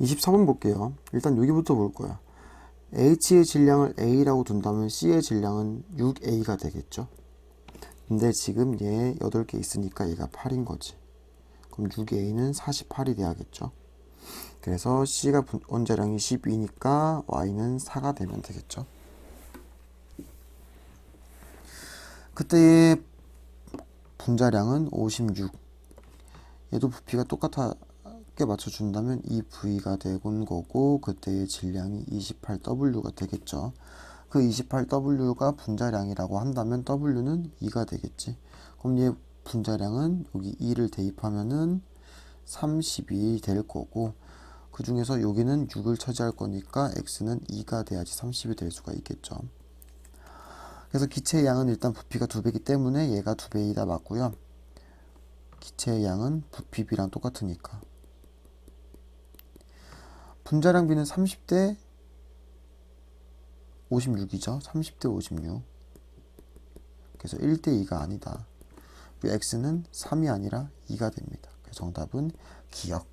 23번 볼게요. 일단 여기부터 볼 거야. H의 질량을 A라고 둔다면 C의 질량은 6A가 되겠죠. 근데 지금 얘 8개 있으니까 얘가 8인 거지. 그럼 6A는 48이 돼야겠죠. 그래서 C가 분- 원자량이 12니까 Y는 4가 되면 되겠죠. 그때의 분자량은 56. 얘도 부피가 똑같 게 맞춰준다면 이 V가 되곤 거고 그때의 질량이 28W가 되겠죠. 그 28W가 분자량이라고 한다면 W는 2가 되겠지. 그럼 얘 분자량은 여기 2를 대입하면은 32이 될 거고 그 중에서 여기는 6을 차지할 거니까 X는 2가 돼야지 30이 될 수가 있겠죠. 그래서 기체의 양은 일단 부피가 두 배이기 때문에 얘가 두 배이다 맞고요. 기체의 양은 부피 B랑 똑같으니까. 분자량 B는 30대 56이죠. 30대 56. 그래서 1대 2가 아니다. X는 3이 아니라 2가 됩니다. 정답은 기억.